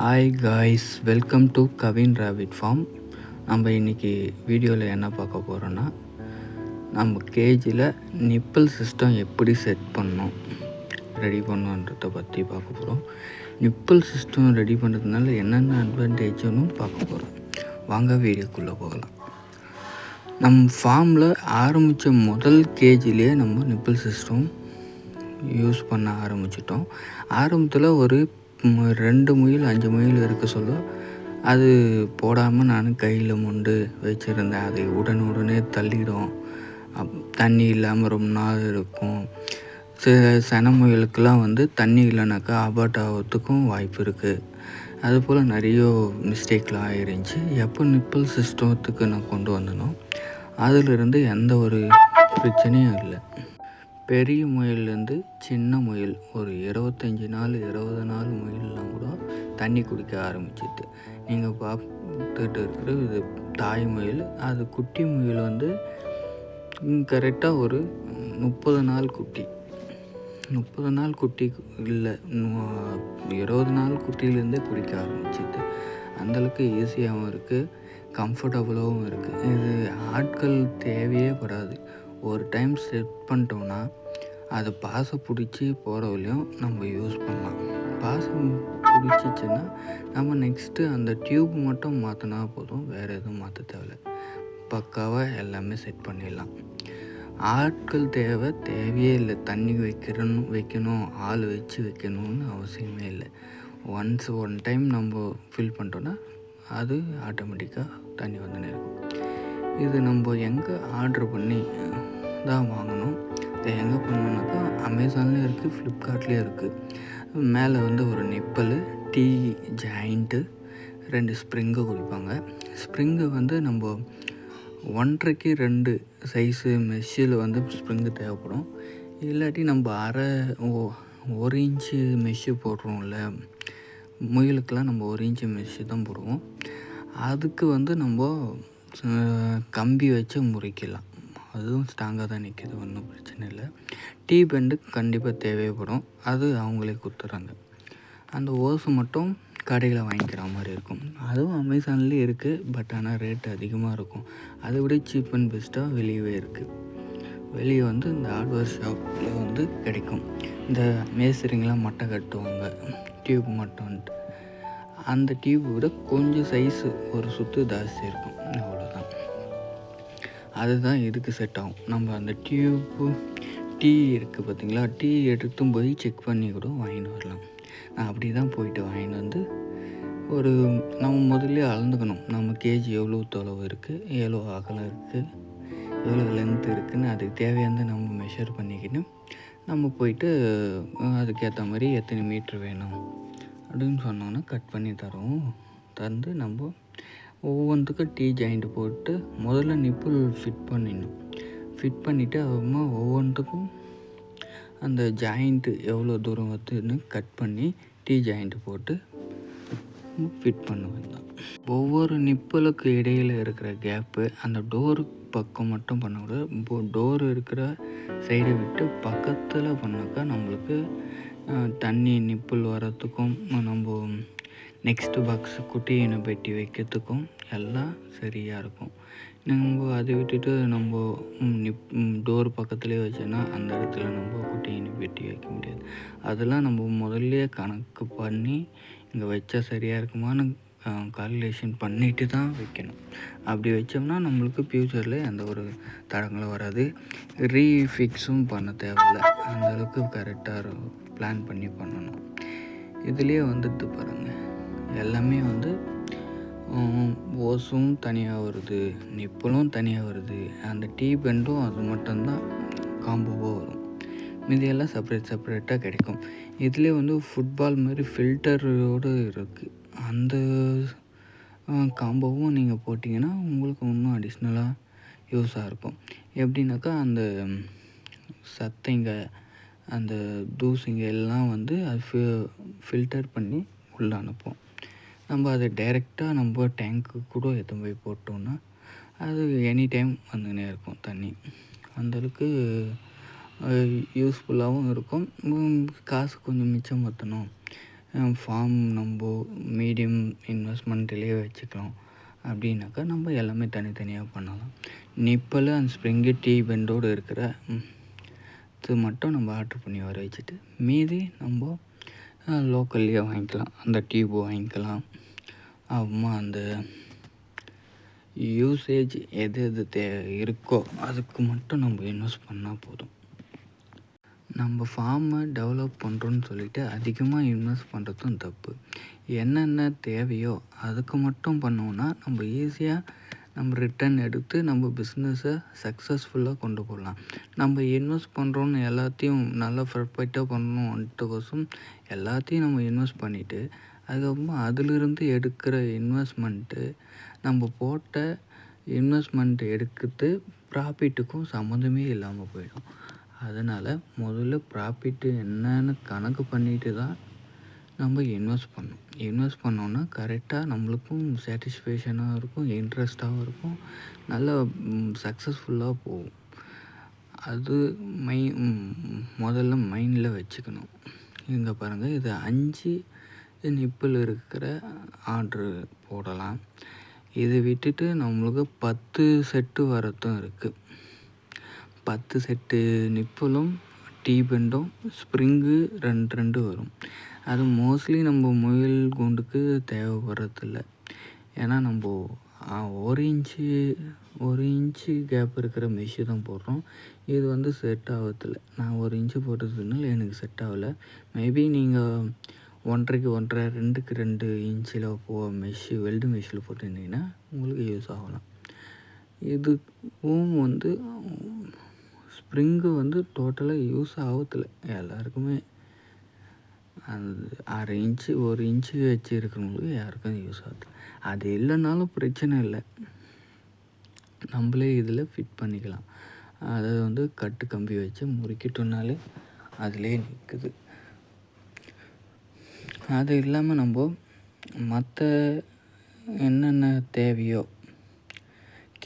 Hi guys welcome to Kavin rabbit farm நம்ம இன்றைக்கி வீடியோவில் என்ன பார்க்க போகிறோன்னா நம்ம கேஜில் நிப்பிள் சிஸ்டம் எப்படி செட் பண்ணோம் ரெடி பண்ணோன்றதை பற்றி பார்க்க போகிறோம் நிப்பிள் சிஸ்டம் ரெடி பண்ணுறதுனால என்னென்ன அட்வான்டேஜ்னு பார்க்க போகிறோம் வாங்க வீடியோக்குள்ளே போகலாம். நம் ஃபார்மில் ஆரம்பித்த முதல் கேஜிலே நம்ம நிப்பிள் சிஸ்டம் யூஸ் பண்ண ஆரம்பிச்சிட்டோம். ஆரம்பத்தில் ஒரு ரெண்டு முயல் அஞ்சு முயல் இருக்க சொல்ல. அது போடாமல் நான் கையில் மொண்டு வச்சுருந்தேன். அதை உடனுடனே தள்ளிடும் அப் தண்ணி இல்லாமல் ரொம்ப நாள் இருக்கும். சில சன முயலுக்கெல்லாம் வந்து தண்ணி இல்லைனாக்கா அபார்ட் ஆகிறதுக்கும் வாய்ப்பு இருக்குது அதுபோல் நிறைய மிஸ்டேக்லாம் ஆயிருந்துச்சு. எப்போ நிப்பிள் சிஸ்டத்துக்கு நான் கொண்டு வந்தனோ அதிலிருந்து எந்த ஒரு பிரச்சனையும் இல்லை. பெரிய முயல்லேருந்து சின்ன முயல் ஒரு இருபத்தஞ்சி நாள் இருபது நாள் முயல்லாம் கூட தண்ணி குடிக்க ஆரம்பிச்சிது. நீங்கள் பார்த்துட்டு இருக்கிற இது தாய் முயல். அது குட்டி முயல் வந்து கரெக்டாக ஒரு முப்பது நாள் குட்டி. முப்பது நாள் குட்டி இல்லை இருபது நாள் குட்டியிலேருந்தே குடிக்க ஆரம்பிச்சிது. அந்தளவுக்கு ஈஸியாகவும் இருக்குது கம்ஃபர்டபுளாகவும் இருக்குது இது ஆட்கள் தேவையே படாது. ஒரு டைம் செட் பண்ணிட்டோம்னா அது பாசை பிடிச்சி போகிற நம்ம யூஸ் பண்ணலாம். பாசம் பிடிச்சிச்சின்னா நம்ம நெக்ஸ்ட்டு அந்த டியூப் மட்டும் மாற்றினா போதும். வேறு எதுவும் மாற்ற தேவையில்ல. பக்காவாக எல்லாமே செட் பண்ணிடலாம். ஆட்கள் தேவை தேவையே இல்லை. தண்ணி வைக்கிறணும் வைக்கணும் ஆள் வச்சு வைக்கணும்னு அவசியமே இல்லை. ஒன்ஸ் ஒன் டைம் நம்ம ஃபில் பண்ணிட்டோன்னா அது ஆட்டோமேட்டிக்காக தண்ணி வந்துன்னு இருக்கும். இது நம்ம எங்கே ஆர்டர் பண்ணி தான் வாங்கணும். இதை எங்கே பண்ணோம்னாக்கா அமேசான்லேயும் இருக்குது ஃப்ளிப்கார்ட்லேயும் இருக்குது மேலே வந்து ஒரு நிப்பல் டீ ஜாயிண்ட்டு ரெண்டு ஸ்ப்ரிங்கை கொடுப்பாங்க ஸ்ப்ரிங்கு வந்து நம்ம ஒன்றரைக்கு ரெண்டு சைஸு மெஷ்ஷில் வந்து ஸ்ப்ரிங்கு தேவைப்படும். இல்லாட்டி நம்ம அரை ஓ- ஒரு இன்ச்சு மெஷ்ஷு போடுறோம்ல முயலுக்கெல்லாம் நம்ம ஒரு இன்ச்சு மெஷ்ஷு தான் போடுவோம். அதுக்கு வந்து நம்ம கம்பி வச்சு முறிக்கலாம். அதுவும் ஸ்ட்ராங்காக தான் நிற்கிது ஒன்றும் பிரச்சனை இல்லை. டீ பெண்டு கண்டிப்பாக தேவைப்படும். அது அவங்களே கொடுத்துட்றாங்க அந்த ஓசு மட்டும் கடையில் வாங்கிக்கிற மாதிரி இருக்கும். அதுவும் அமேசான்லேயே இருக்குது பட் ஆனால் ரேட் அதிகமாக இருக்கும். அதை விட சீப் அண்ட் பெஸ்ட்டாக வெளியவே இருக்குது வெளியே வந்து இந்த ஹார்ட்வேர் ஷாப்பில் வந்து கிடைக்கும். இந்த மேஸ்திரிங்கெலாம் மட்டை கட்டுவாங்க. டியூப் மட்டும்ன்ட்டு. அந்த டியூப் விட கொஞ்சம் சைஸு ஒரு சுத்து ஜாஸ்தி இருக்கும். அதுதான் இதுக்கு செட் ஆகும். நம்ம அந்த டியூப்பு டீ இருக்குது பார்த்தீங்களா? டீ எடுத்தும் போய் செக் பண்ணி கூட வாங்கிட்டு வரலாம். நான் அப்படி தான் போயிட்டு வாங்கிட்டு வந்து ஒரு நம்ம முதல்ல அளந்துக்கணும். நம்ம கேஜி எவ்வளோ தொலைவு இருக்குது எவ்வளோ அகலம் இருக்குது எவ்வளோ லென்த் இருக்குதுன்னு அதுக்கு தேவையானதை நம்ம மெஷர் பண்ணிக்கிட்டு நம்ம போயிட்டு அதுக்கேற்ற மாதிரி எத்தனை மீட்ரு வேணும் அப்படின்னு சொன்னோன்னா கட் பண்ணி தரோம் தந்து நம்ம ஒவ்வொன்றுக்கும் டீ ஜாயிண்ட் போட்டு முதல்ல நிப்புள் ஃபிட் பண்ணிடணும். ஃபிட் பண்ணிவிட்டு அப்புறமா ஒவ்வொன்றுக்கும் அந்த ஜாயிண்ட்டு எவ்வளோ தூரம் வருதுன்னு கட் பண்ணி டீ ஜாயிண்ட் போட்டு ஃபிட் பண்ணுவேன். தான் ஒவ்வொரு நிப்பலுக்கு இடையில் இருக்கிற கேப்பு அந்த டோரு பக்கம் மட்டும் பண்ணக்கூடாது. இப்போ டோர் இருக்கிற சைடை விட்டு பக்கத்தில் பண்ணாக்கா நம்மளுக்கு தண்ணி நிப்புல் வரத்துக்கும் நம்ம நெக்ஸ்ட்டு பாக்ஸ் குட்டியினை பெட்டி வைக்கிறதுக்கும் எல்லாம் சரியாக இருக்கும். நம்ம அதை விட்டுட்டு நம்ம நிப் டோர் பக்கத்துலேயே வச்சோன்னா அந்த இடத்துல நம்ம குட்டியினை பெட்டி வைக்க முடியாது. அதெல்லாம் நம்ம முதல்ல கணக்கு பண்ணி இங்கே வச்சா சரியாக இருக்குமான்னு கால்குலேஷன் பண்ணிட்டு தான் வைக்கணும். அப்படி வச்சோம்னா நம்மளுக்கு ஃப்யூச்சரில் எந்த ஒரு தடங்களும் வராது. ரீஃபிக்ஸும் பண்ண தேவையில்ல. அந்தளவுக்கு கரெக்டாக பிளான் பண்ணி பண்ணணும். இதுலேயே வந்துட்டு பாருங்கள் எல்லாமே வந்து ஓஸும் தனியாக வருது நிப்பலும் தனியாக வருது. அந்த டீ பெண்டும் அது மட்டும்தான் காம்போவாக வரும். மீதியெல்லாம் செப்பரேட் செப்பரேட்டாக கிடைக்கும். இதுலேயே வந்து ஃபுட்பால் மாதிரி ஃபில்டரோடு இருக்குது அந்த காம்போவும் நீங்கள் போட்டிங்கன்னா உங்களுக்கு இன்னும் அடிஷ்னலாக யூஸாக இருக்கும். எப்படின்னாக்கா அந்த சத்தைங்க அந்த தூசிங்க எல்லாம் வந்து அது ஃபி ஃபில்டர் பண்ணி உள்ளே அனுப்போம். நம்ம அதை டைரெக்டாக நம்ம டேங்க்கு கூட எடுத்து போய் போட்டோம்னா அது எனி டைம் வந்துக்கினே இருக்கும் தண்ணி. அந்தளவுக்கு யூஸ்ஃபுல்லாகவும் இருக்கும். காசு கொஞ்சம் மிச்சம் பற்றணும் ஃபார்ம் நம்ம மீடியம் இன்வெஸ்ட்மெண்ட்லேயே வச்சுக்கலாம். அப்படின்னாக்கா நம்ம எல்லாமே தனித்தனியாக பண்ணலாம். நிப்பல் அண்ட் ஸ்ப்ரிங்கு டீ பெண்டோடு இருக்கிற இது மட்டும் நம்ம ஆர்டர் பண்ணி வர வச்சுட்டு மீதி நம்ம லோக்கல்லையே வாங்கிக்கலாம். அந்த டியூப் வாங்கிக்கலாம். அப்புறமா அந்த யூசேஜ் எது எது தே இருக்கோ அதுக்கு மட்டும் நம்ம இன்வெஸ்ட் பண்ணால் போதும். நம்ம ஃபார்மை டெவலப் பண்ணுறோன்னு சொல்லிட்டு அதிகமாக இன்வெஸ்ட் பண்ணுறதும் தப்பு. என்னென்ன தேவையோ அதுக்கு மட்டும் பண்ணோன்னா நம்ம ஈஸியாக நம்ம ரிட்டர்ன் எடுத்து நம்ம பிஸ்னஸை சக்ஸஸ்ஃபுல்லாக கொண்டு போகலாம். நம்ம இன்வெஸ்ட் பண்ணுறோன்னு எல்லாத்தையும் நல்லா பர்ஃபெக்டாக பண்ணணுன்ட்டுக்கோசம் எல்லாத்தையும் நம்ம இன்வெஸ்ட் பண்ணிவிட்டு அதுக்கப்புறமா அதிலிருந்து எடுக்கிற இன்வெஸ்ட்மெண்ட்டு நம்ம போட்ட இன்வெஸ்ட்மெண்ட் எடுக்கிறது ப்ராஃபிட்டுக்கும் சம்மந்தமே இல்லாமல் போயிடும். அதனால் முதல்ல ப்ராஃபிட்டு என்னன்னு கணக்கு பண்ணிட்டு தான் நம்ம இன்வெஸ்ட் பண்ணணும். இன்வெஸ்ட் பண்ணோன்னா கரெக்டாக நம்மளுக்கும் சாட்டிஸ்ஃபேக்ஷனாக இருக்கும் இன்ட்ரெஸ்ட்டாகவும் இருக்கும் நல்ல சக்ஸஸ்ஃபுல்லாக போகும். அது மை முதல்ல மைண்டில் வச்சுக்கணும். இங்கே பாருங்கள் இது அஞ்சு நிப்பில் இருக்கிற ஆர்ட்ரு போடலாம். இதை விட்டுட்டு நம்மளுக்கு பத்து செட்டு வரத்தும் இருக்குது பத்து செட்டு நிப்பலும் டீ பெண்டும் ஸ்ப்ரிங்கு ரெண்டு ரெண்டு வரும் அது மோஸ்ட்லி நம்ம முயல் கூண்டுக்கு தேவைப்படுறதில்ல ஏன்னா நம்ம ஒரு இன்ச்சு ஒரு இன்ச்சு கேப் இருக்கிற மெஷ்ஷு தான் போடுறோம் இது வந்து செட் ஆகறதில்ல நான் ஒரு இன்ச்சு போட்டதுனால எனக்கு செட் ஆகலை மேபி நீங்கள் ஒன்றரைக்கு ஒன்றரை ரெண்டுக்கு ரெண்டு இன்ச்சில் போ மெஷ்ஷு வெல்டு மெஷ்ஷில் போட்டிருந்தீங்கன்னா உங்களுக்கு யூஸ் ஆகலாம் இதுவும் வந்து ஸ்ப்ரிங்கு வந்து டோட்டலாக யூஸ் ஆகத்தில்ல எல்லாருக்குமே அந்த அரை இன்ச்சு ஒரு இன்ச்சு வச்சு இருக்கிறவங்களுக்கு யாருக்கும் யூஸ் ஆகுது அது இல்லைனாலும் பிரச்சனை இல்லை. நம்மளே இதில் ஃபிட் பண்ணிக்கலாம். அதை வந்து கட்டு கம்பி வச்சு முறுக்கிட்டோம்னாலே அதிலே நிற்குது அது இல்லாமல் நம்ம மற்ற என்னென்ன தேவையோ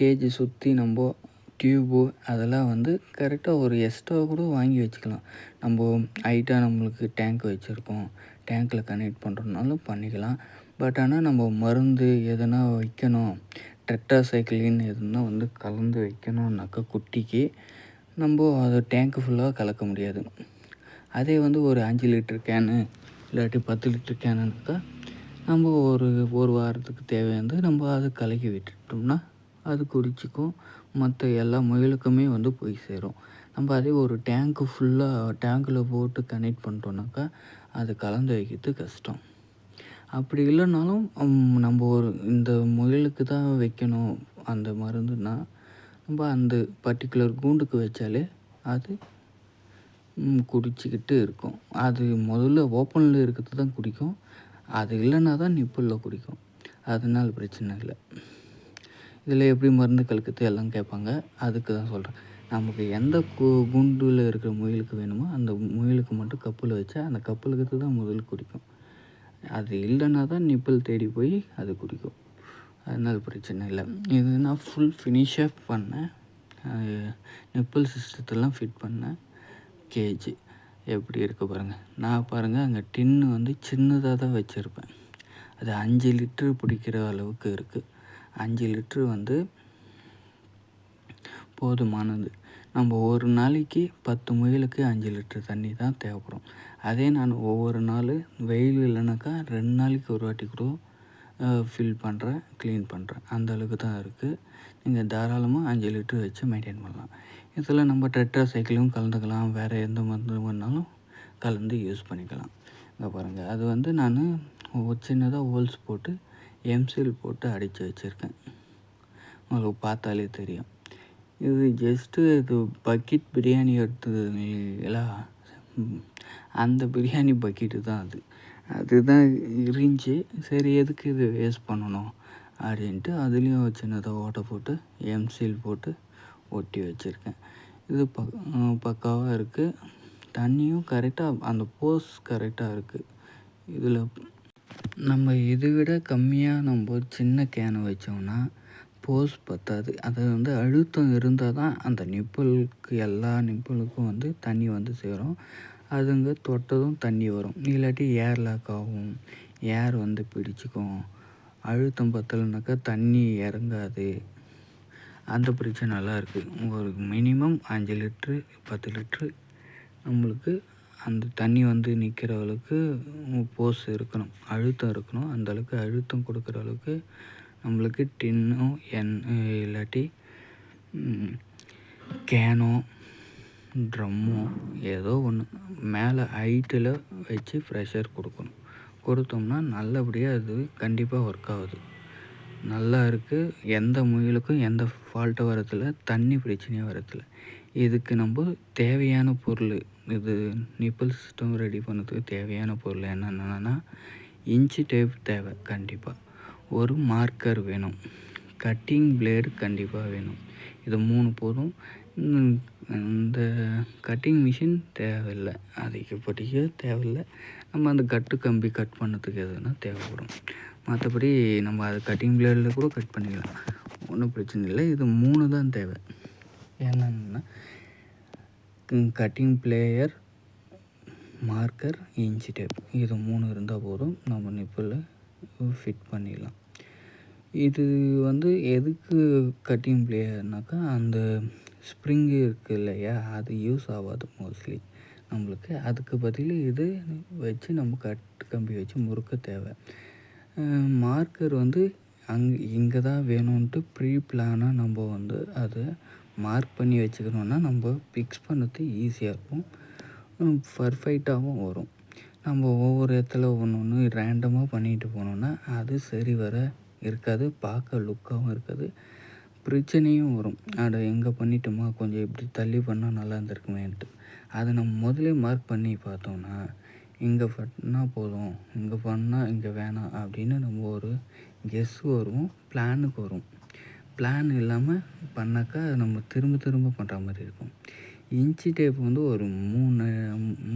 கேஜி சுற்றி நம்ம டியூபு அதெல்லாம் வந்து கரெக்டாக ஒரு எக்ஸ்ட்ரா கூட வாங்கி வச்சுக்கலாம். நம்ம ஹைட்டாக நம்மளுக்கு டேங்க் வச்சுருக்கோம். டேங்க்கில் கனெக்ட் பண்ணுறதுனாலும் பண்ணிக்கலாம். பட் ஆனால் நம்ம மருந்து எதனா வைக்கணும். டெட்ராசைக்ளின் எதுனா வந்து கலந்து வைக்கணும்னாக்கா குட்டிக்கு நம்ம அதை டேங்க்கு ஃபுல்லாக கலக்க முடியாது. அதே வந்து ஒரு அஞ்சு லிட்டர் கேனு இல்லாட்டி பத்து லிட்டர் கேனுனாக்கா நம்ம ஒரு ஒரு வாரத்துக்கு தேவையானது நம்ம அதை கலக்கி விட்டுட்டோம்னா அது குடிச்சிக்கும். மற்ற எல்லா முயலுக்குமே வந்து போய் சேரும். நம்ம அதே ஒரு டேங்க்கு ஃபுல்லாக டேங்க்கில் போட்டு கனெக்ட் பண்ணிட்டோம்னாக்கா அது கலந்து வைக்கிறது கஷ்டம். அப்படி இல்லைனாலும் நம்ம ஒரு இந்த முயலுக்கு தான் வைக்கணும் அந்த மருந்துன்னா நம்ம அந்த பர்டிகுலர் கூண்டுக்கு வச்சாலே அது குடிச்சிக்கிட்டு இருக்கும். அது முதல்ல ஓப்பனில் இருக்கிறது தான் குடிக்கும். அது இல்லைன்னா தான் நிப்பிளில் குடிக்கும். அதனால் பிரச்சனை இல்லை. இதில் எப்படி மருந்து கலக்கிறது எல்லாம் கேட்பாங்க. அதுக்கு தான் சொல்கிறேன் நமக்கு எந்த கு குண்டில் இருக்கிற முயலுக்கு வேணுமோ அந்த முயலுக்கு மட்டும் கப்பில் வச்சா அந்த கப்பலுக்கு தான் முதல் குடிக்கும். அது இல்லைன்னா தான் நிப்பிள் தேடி போய் அது குடிக்கும். அதனால பிரச்சனை இல்லை. இது நான் ஃபுல் ஃபினிஷாக பண்ணேன். நிப்பிள் சிஸ்டத்தெல்லாம் ஃபிட் பண்ணேன். கேஜி எப்படி இருக்க பாருங்கள் நான் பாருங்கள் அங்கே டின்னு வந்து சின்னதாக தான் வச்சுருப்பேன். அது அஞ்சு லிட்டர் பிடிக்கிற அளவுக்கு இருக்குது அஞ்சு லிட்ரு வந்து போதுமானது. நம்ம ஒரு நாளைக்கு பத்து முயலுக்கு அஞ்சு லிட்ரு தண்ணி தான் தேவைப்படும். அதே நான் ஒவ்வொரு நாள் வெயில் இல்லைனாக்கா ரெண்டு நாளைக்கு ஒரு வாட்டி கூட ஃபில் பண்ணுறேன் க்ளீன் பண்ணுறேன் அந்த அளவுக்கு தான் இருக்குது நீங்கள் தாராளமாக அஞ்சு லிட்ரு வச்சு மெயின்டைன் பண்ணலாம். இதில் நம்ம டெட்ரா சைக்கிளும் கலந்துக்கலாம். வேறு எந்த மருந்து வேணாலும் கலந்து யூஸ் பண்ணிக்கலாம். இங்கே பாருங்கள் அது வந்து நான் சின்னதாக ஹோல்ஸ் போட்டு எம்சில் போட்டு அடித்து வச்சுருக்கேன். உங்களுக்கு பார்த்தாலே தெரியும். இது ஜஸ்ட்டு இது பக்கெட் பிரியாணி எடுத்தது எடுத்ததுங்களா அந்த பிரியாணி பக்கெட்டு தான் அது. அதுதான் இருந்துச்சு. சரி எதுக்கு இது வேஸ்ட் பண்ணணும் அப்படின்ட்டு அதுலேயும் சின்னதாக ஓட்டை போட்டு எம்சில் போட்டு ஒட்டி வச்சுருக்கேன். இது பக் பக்காவாக இருக்குது தண்ணியும் கரெக்டாக அந்த போஸ் கரெக்டாக இருக்குது இதில் நம்ம இதை விட கம்மியாக நம்ம சின்ன கேனை வச்சோம்னா போஸ் பத்தாது. அது வந்து அழுத்தம் இருந்தால் தான் அந்த நிப்பிளுக்கு எல்லா நிப்பிளுக்கும் வந்து தண்ணி வந்து சேரும். அதுங்க தொட்டதும் தண்ணி வரும். இல்லாட்டி ஏர் லாக் ஆகும். ஏர் வந்து பிடிச்சிக்கும். அழுத்தம் பத்தலைனாக்கா தண்ணி இறங்காது. அந்த பிரச்சனைலாம் இருக்குது ஒரு மினிமம் அஞ்சு லிட்ரு பத்து லிட்ரு நம்மளுக்கு அந்த தண்ணி வந்து நிற்கிற அளவுக்கு போஸ் இருக்கணும். அழுத்தம் இருக்கணும். அந்த அளவுக்கு அழுத்தம் கொடுக்குற அளவுக்கு நம்மளுக்கு டின்னோ என் இல்லாட்டி கேனோ ட்ரம்மோ ஏதோ ஒன்று மேலே ஹைட்டில் வச்சு ப்ரெஷர் கொடுக்கணும். கொடுத்தோம்னா நல்லபடியாக அது கண்டிப்பாக ஒர்க் ஆகுது. நல்லா இருக்குது எந்த முயலுக்கும் எந்த ஃபால்ட்டும் வரதில்லை தண்ணி பிரச்சனையும் வரதில்லை இதுக்கு நம்ம தேவையான பொருள் இது நிப்பிள் சிஸ்டம் ரெடி பண்ணதுக்கு தேவையான பொருள் என்னென்னா இன்ச்சு டேப் தேவை கண்டிப்பாக ஒரு மார்க்கர் வேணும். கட்டிங் பிளேடு கண்டிப்பாக வேணும். இது மூணு போதும் இந்த கட்டிங் மிஷின் தேவையில்லை. அதிகப்படிக்க தேவையில்லை. நம்ம அந்த கட்டு கம்பி கட் பண்ணதுக்கு எதுனா தேவைப்படும். மற்றபடி நம்ம அது கட்டிங் பிளேடில் கூட கட் பண்ணிக்கலாம். ஒன்றும் பிரச்சனை இல்லை. இது மூணு தான் தேவை. என்னென்னா cutting plier marker inch tape இது மூணு இருந்தால் போதும். நம்ம நிப்பில் ஃபிட் பண்ணிடலாம். இது வந்து எதுக்கு கட்டிங் பிளேயர்னாக்கா அந்த ஸ்ப்ரிங்கு இருக்குது இல்லையா அது யூஸ் ஆகாது மோஸ்ட்லி நம்மளுக்கு அதுக்கு பதில் இது வச்சு நம்ம கட்டு கம்பி வச்சு முறுக்க தேவை. மார்க்கர் வந்து அங் இங்கே தான் வேணும்ன்ட்டு ப்ரீ பிளானாக நம்ம வந்து அதை மார்க் பண்ணி வச்சுக்கணுன்னா நம்ம ஃபிக்ஸ் பண்ணுறது ஈஸியாக இருக்கும். பர்ஃபெக்டாகவும் வரும். நம்ம ஒவ்வொரு இடத்துல ஒன்று ஒன்று ரேண்டமாக பண்ணிட்டு போனோம்னா அது சரி வர இருக்காது பார்க்க லுக்காகவும் இருக்காது பிரச்சனையும் வரும். அட எங்கே பண்ணிட்டோமா? கொஞ்சம் இப்படி தள்ளி பண்ணால் நல்லா இருந்திருக்குமேன்ட்டு. அதை நம்ம முதலே மார்க் பண்ணி பார்த்தோம்னா இங்கே பண்ணால் போதும் இங்கே பண்ணால் இங்கே வேணாம் அப்படின்னு நம்ம ஒரு கெஸ் வரும் பிளானுக்கு வரும். பிளான் இல்லாமல் பண்ணாக்கா நம்ம திரும்ப திரும்ப பண்ணுற மாதிரி இருக்கும். இன்ச்சி டேப் வந்து ஒரு மூணு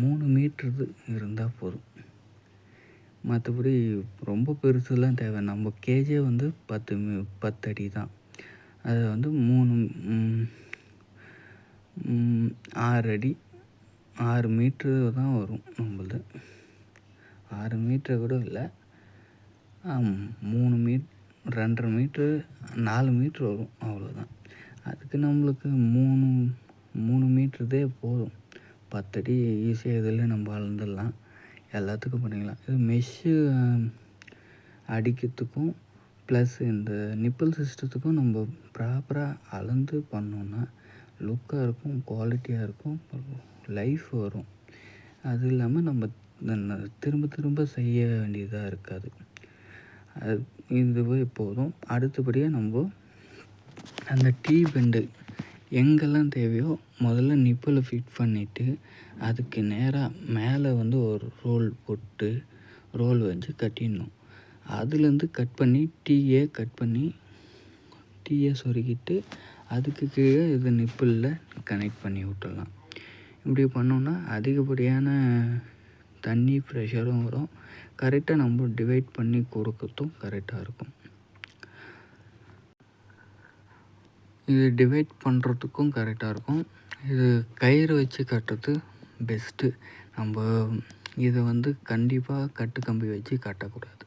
மூணு மீட்ரு இருந்தால் போதும். மற்றபடி ரொம்ப பெருசுலாம் தேவை. நம்ம கேஜே வந்து பத்து பத்து அடி தான். அது வந்து மூணு ஆறு அடி ஆறு மீட்ரு தான் வரும் நம்மளது. ஆறு மீட்ரு கூட இல்லை மூணு மீட் ரெண்டரை மீட்ரு நாலு மீட்ரு வரும் அவ்வளோதான் அதுக்கு நம்மளுக்கு மூணு மூணு மீட்ருதே போதும். பத்தடி ஈஸியாக இதில் நம்ம அளந்துடலாம். எல்லாத்துக்கும் பண்ணிக்கலாம். இது மெஷ்ஷு அடிக்கிறதுக்கும் ப்ளஸ் இந்த நிப்பிள் சிஸ்டத்துக்கும் நம்ம ப்ராப்பராக அளந்து பண்ணோன்னா லுக்காக இருக்கும் குவாலிட்டியாக இருக்கும் லைஃப் வரும். அது இல்லாமல் நம்ம திரும்ப திரும்ப செய்ய வேண்டியதாக இருக்காது. இதுவே போதும் அடுத்தபடியாக நம்ம அந்த டீ பெண்டு எங்கெல்லாம் தேவையோ முதல்ல நிப்பில் ஃபிட் பண்ணிவிட்டு அதுக்கு நேராக மேலே வந்து ஒரு ரோல் போட்டு ரோல் வச்சு கட்டிடணும் அதுலேருந்து கட் பண்ணி டீயை கட் பண்ணி டீயை சொருகிட்டு அதுக்கு கீழே இது நிப்பிளில் கனெக்ட் பண்ணி விட்டுடலாம். இப்படி பண்ணோன்னா அதிகப்படியான தண்ணி ப்ரெஷரும் வரும். கரெக்டாக நம்ம டிவைட் பண்ணி கொடுக்கறதும் கரெக்டாக இருக்கும். இது டிவைட் பண்ணுறதுக்கும் கரெக்டாக இருக்கும். இது கயிறு வச்சு கட்டுறது பெஸ்ட்டு நம்ம இதை வந்து கண்டிப்பாக கட்டு கம்பி வச்சு கட்டக்கூடாது.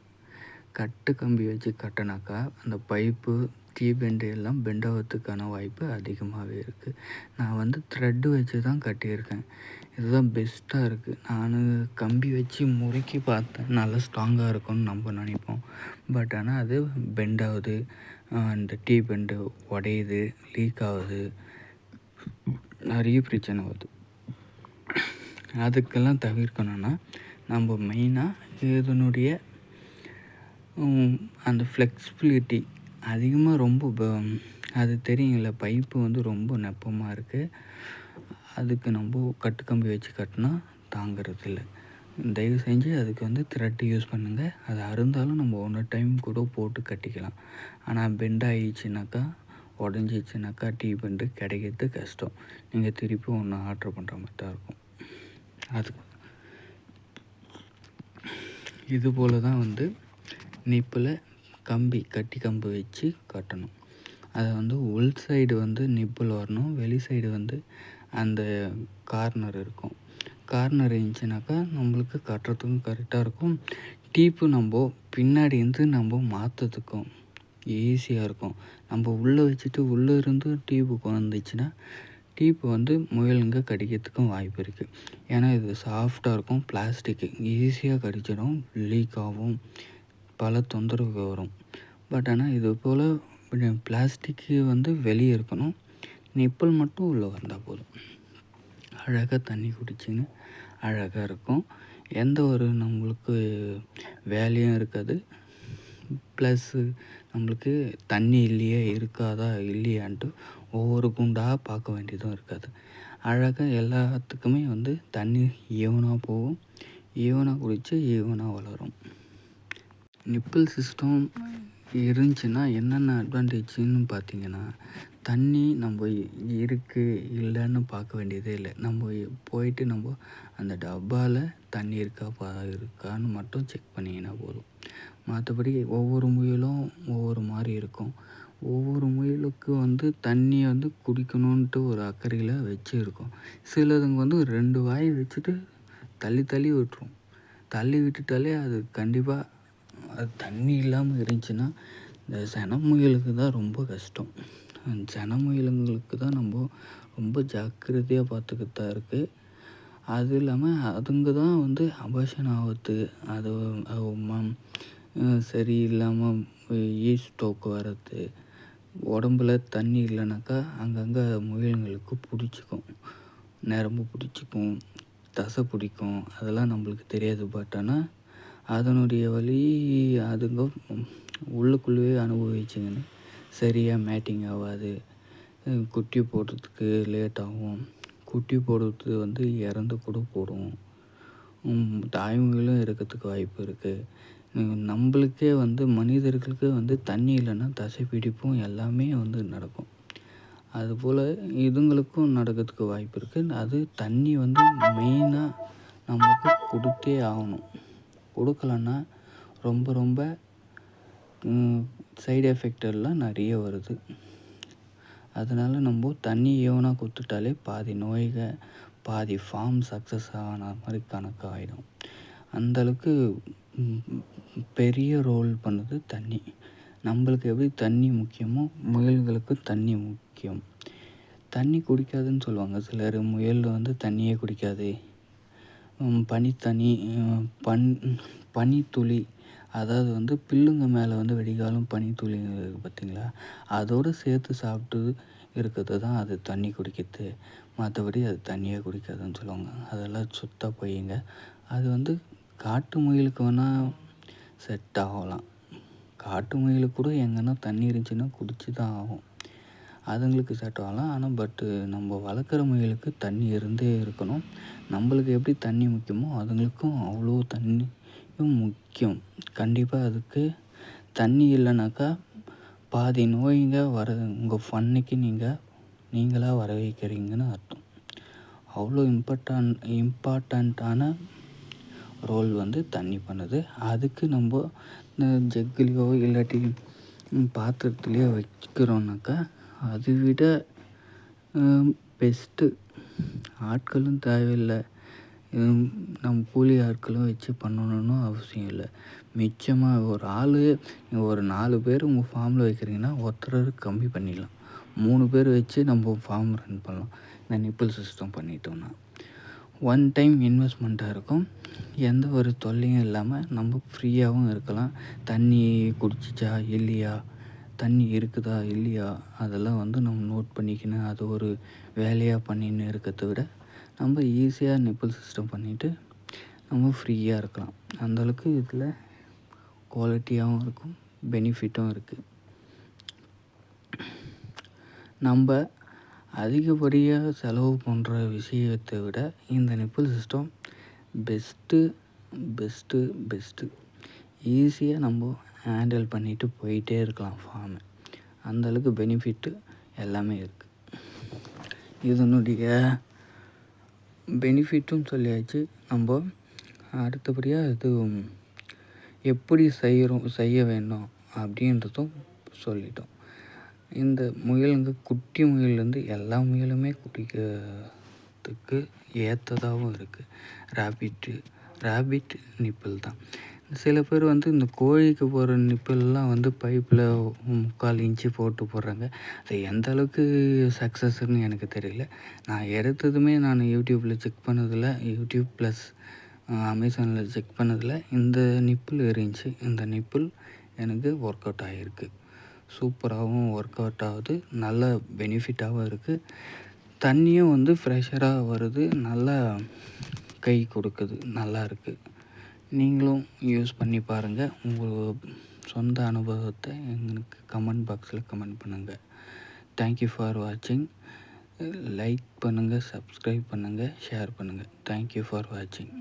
கட்டு கம்பி வச்சு கட்டினாக்கா அந்த பைப்பு தீபெண்டு எல்லாம் பெண்ட் வாய்ப்பு அதிகமாகவே இருக்குது நான் வந்து த்ரெட்டு வச்சு தான் கட்டியிருக்கேன். இதுதான் பெஸ்ட்டாக இருக்குது நான் கம்பி வச்சு முறுக்கி பார்த்தேன். நல்லா ஸ்ட்ராங்காக இருக்கும்னு நம்ம நினைப்போம். பட் ஆனால் அது பெண்ட் ஆகுது அந்த டீ பெண்டு உடையுது லீக் ஆகுது. நிறைய பிரச்சனை வருது. அதுக்கெல்லாம் தவிர்க்கணுன்னா நம்ம மெயினாக இதனுடைய அந்த ஃப்ளெக்சிபிலிட்டி அதிகமாக ரொம்ப அது தெரியுங்கள பைப்பு வந்து ரொம்ப நெப்பமாக இருக்குது அதுக்கு நம்ம கட்டு கம்பி வச்சு கட்டினா தாங்கிறதில்ல தயவு செஞ்சு அதுக்கு வந்து த்ரெட்டு யூஸ் பண்ணுங்கள் அது அருந்தாலும் நம்ம ஒன்று டைம் கூட போட்டு கட்டிக்கலாம். ஆனால் பெண்ட் ஆகிடுச்சுனாக்கா உடஞ்சிச்சினாக்கா டீ பெண்டு கிடைக்கிறது கஷ்டம். நீங்கள் திருப்பி ஒன்று ஆர்ட்ரு பண்ணுற மாதிரி தான் இருக்கும். அது இது போல் தான் வந்து நிப்பில் கம்பி கட்டி கம்பு வச்சு கட்டணும். அதை வந்து உள் சைடு வந்து நிப்பிள் வரணும். வெளி சைடு வந்து அந்த கார்னர் இருக்கும். கார்னர் இருந்துச்சுனாக்கா நம்மளுக்கு கட்டுறதுக்கும் கரெக்டாக இருக்கும். டீப்பு நம்ம பின்னாடி இருந்து நம்ம மாற்றுறதுக்கும் ஈஸியாக இருக்கும். நம்ம உள்ளே வச்சுட்டு உள்ளே இருந்து டீப்பு வந்துச்சுன்னா டீப்பு வந்து முயலுங்க கடிக்கிறதுக்கும் வாய்ப்பு இருக்குது ஏன்னா இது சாஃப்டாக இருக்கும். பிளாஸ்டிக்கு ஈஸியாக கடிச்சிடும். லீக் ஆகும். பல தொந்தரவு வரும். பட் ஆனால் இது போல் பிளாஸ்டிக்கு வந்து வெளியே இருக்கணும். நிப்பல் மட்டும் உள்ளே வந்தால் போதும். அழகாக தண்ணி குடிச்சின்னு அழகாக இருக்கும். எந்த ஒரு நம்மளுக்கு வேலையும் இருக்காது. ப்ளஸ்ஸு நம்மளுக்கு தண்ணி இல்லையே இருக்காதா இல்லையான்ட்டு ஒவ்வொரு குண்டாக பார்க்க வேண்டியதும் இருக்காது. அழகாக எல்லாத்துக்குமே வந்து தண்ணி ஈவனாக போகும். ஈவனாக குடித்து ஈவனாக வளரும். நிப்பிள் சிஸ்டம் இருந்துச்சுன்னா என்னென்ன அட்வான்டேஜ்னு பார்த்தீங்கன்னா தண்ணி நம்ம இருக்குது இல்லைன்னு பார்க்க வேண்டியதே இல்லை. நம்ம போயிட்டு நம்ம அந்த டப்பாவில் தண்ணி இருக்கா பா இருக்கான்னு மட்டும் செக் பண்ணிங்கன்னா போதும். மற்றபடி ஒவ்வொரு முயலும் ஒவ்வொரு மாதிரி இருக்கும். ஒவ்வொரு முயலுக்கு வந்து தண்ணியை வந்து குடிக்கணுன்ட்டு ஒரு அக்கறையில் வச்சுருக்கோம் சிலதுங்க வந்து ரெண்டு வாய் வச்சுட்டு தள்ளி தள்ளி விட்டுரும். தள்ளி விட்டுட்டாலே அது கண்டிப்பாக அது தண்ணி இல்லாமல் இருந்துச்சுன்னா இந்த சனமுயலுக்கு தான் ரொம்ப கஷ்டம். சென தான் நம்ம ரொம்ப ஜாக்கிரதையாக பார்த்துக்கிட்டு தான் இருக்குது அது இல்லாமல் அதுங்க தான் வந்து அபாஷன் ஆகிறது அது சரி இல்லாமல் ஈ ஸ்டோக் வர்றது. உடம்புல தண்ணி இல்லைனாக்கா அங்கங்கே முயலுங்களுக்கு பிடிச்சிக்கும். நரம்பு பிடிச்சிக்கும் தசை பிடிக்கும். அதெல்லாம் நம்மளுக்கு தெரியாது. பட் ஆனால் அதனுடைய வலி அதுங்க உள்ளுக்குள்ளேயே அனுபவிச்சுங்கன்னு சரியாக மேட்டிங் ஆகாது. குட்டி போடுறதுக்கு லேட் ஆகும். குட்டி போடுறது வந்து இறந்து கூட போடும். தாய்மொழியிலும் இருக்கிறதுக்கு வாய்ப்பு இருக்குது நம்மளுக்கே வந்து மனிதர்களுக்கு வந்து தண்ணி இல்லைன்னா தசை பிடிப்பும் எல்லாமே வந்து நடக்கும். அதுபோல் இதுங்களுக்கும் நடக்கிறதுக்கு வாய்ப்பு இருக்குது அது தண்ணி வந்து மெயினாக நமக்கு கொடுத்தே ஆகணும். கொடுக்கலன்னா ரொம்ப ரொம்ப சைடு எஃபெக்டெல்லாம் நிறைய வருது. அதனால் நம்ம தண்ணி ஈவனாக கொடுத்துட்டாலே பாதி நோய்கள் பாதி ஃபார்ம் சக்ஸஸ் ஆன மாதிரி கணக்கு ஆகிடும் அந்தளவுக்கு பெரிய ரோல் பண்ணுது தண்ணி. நம்மளுக்கு எப்படி தண்ணி முக்கியமோ முயல்களுக்கு தண்ணி முக்கியம். தண்ணி குடிக்காதுன்னு சொல்லுவாங்க சிலர். முயல் வந்து தண்ணியே குடிக்காது. பனித்தண்ணி பன் பனித்துளி அதாவது வந்து பில்லுங்க மேலே வந்து வெடிகாலம் பனித்துளி இருக்குது பார்த்திங்களா அதோடு சேர்த்து சாப்பிட்டு இருக்கிறது தான் அது தண்ணி குடிக்கிறது. மற்றபடி அது தண்ணியே குடிக்காதுன்னு சொல்லுவாங்க. அதெல்லாம் சுத்த பொய்யுங்க அது வந்து காட்டு முயலுக்கு வேணால் செட் ஆகலாம். காட்டு முயலுக்கு கூட எங்கன்னா தண்ணி இருந்துச்சுன்னா குடிச்சு தான் ஆகும். அதுங்களுக்கு செட் ஆகலாம் ஆனால் பட்டு நம்ம வளர்க்குற முயலுக்கு தண்ணி இருந்தே இருக்கணும். நம்மளுக்கு எப்படி தண்ணி முக்கியமோ அதுங்களுக்கும் அவ்வளோ தண்ணியும் முக்கியம். கண்டிப்பாக அதுக்கு தண்ணி இல்லைனாக்கா பாதி நோய்ங்க வர உங்கள் ஃபன்னுக்கு நீங்கள் நீங்களாக வர வைக்கிறீங்கன்னு அர்த்தம். அவ்வளோ இம்பார்ட்டன் இம்பார்ட்டண்ட்டான ரோல் வந்து தண்ணி பண்ணுது. அதுக்கு நம்ம இந்த ஜக்குலேயோ இல்லாட்டி பாத்திரத்துலேயோ வைக்கிறோன்னாக்கா அது விட பெஸ்ட்டு ஆட்களும் தேவையில்லை. நம்ம கூலி ஆட்களும் வச்சு பண்ணணுன்னு அவசியம் இல்லை. மிச்சமாக ஒரு ஆள் ஒரு நாலு பேர் உங்கள் ஃபார்மில் வைக்கிறீங்கன்னா ஒருத்தர் கம்மி பண்ணிடலாம். மூணு பேர் வச்சு நம்ம ஃபார்ம் ரன் பண்ணலாம். இந்த நிப்பிள் சிஸ்டம் பண்ணிட்டோம்னா. ஒன் டைம் இன்வெஸ்ட்மெண்ட்டாக இருக்கும். எந்த ஒரு தொல்லையும் இல்லாமல் நம்ம ஃப்ரீயாகவும் இருக்கலாம். தண்ணி குடிச்சிச்சா இல்லையா? தண்ணி இருக்குதா இல்லையா? அதெல்லாம் வந்து நம்ம நோட் பண்ணிக்கணும் அது ஒரு வேலையாக பண்ணின்னு இருக்கிறத விட நம்ம ஈஸியாக நிப்பிள் சிஸ்டம் பண்ணிவிட்டு நம்ம ஃப்ரீயாக இருக்கலாம். அந்தளவுக்கு இதில் குவாலிட்டியாகவும் இருக்கும் பெனிஃபிட்டும் இருக்குது நம்ம அதிகப்படியாக செலவு பண்ணுற விஷயத்தை விட இந்த nipple system best best best ஈஸியாக நம்ம ஹேண்டில் பண்ணிவிட்டு போயிட்டே இருக்கலாம் ஃபார்மை அந்தளவுக்கு பெனிஃபிட்டு எல்லாமே இருக்குது இதனுடைய பெனிஃபிட்டும் சொல்லியாச்சு. நம்ம அடுத்தபடியாக இது எப்படி செய்கிறோம் செய்ய வேண்டும் அப்படின்றதும் சொல்லிட்டோம். இந்த முயலுங்க குட்டி முயல்லேருந்து எல்லா முயலுமே குடிக்கிறதுக்கு ஏற்றதாகவும் இருக்குது ரேபிட்டு ரேபிட் நிப்பிள் தான். சில பேர் வந்து இந்த கோழிக்கு போடுற நிப்பிள்லாம் வந்து பைப்பில் முக்கால் இன்ச்சு போட்டு போடுறாங்க. அது எந்த அளவுக்கு சக்ஸஸ்ன்னு எனக்கு தெரியல. நான் எடுத்ததுமே நான் யூடியூப்பில் செக் பண்ணதில் யூடியூப் ப்ளஸ் அமேசானில் செக் பண்ணதில் இந்த நிப்பிள் இருந்துச்சு இந்த நிப்பிள் எனக்கு ஒர்க் அவுட் ஆகிருக்கு சூப்பராகவும் ஒர்க் அவுட் ஆகுது. நல்ல பெனிஃபிட்டாகவும் இருக்குது தண்ணியும் வந்து ஃப்ரெஷராக வருது. நல்லா கை கொடுக்குது. நல்லா இருக்குது நீங்களும் யூஸ் பண்ணி பாருங்கள் உங்கள் சொந்த அனுபவத்தை எங்களுக்கு கமெண்ட் பாக்ஸில் கமெண்ட் பண்ணுங்கள் தேங்க்யூ ஃபார் வாட்சிங் லைக் பண்ணுங்கள் சப்ஸ்கிரைப் பண்ணுங்கள் ஷேர் பண்ணுங்கள் தேங்க்யூ ஃபார் வாட்சிங்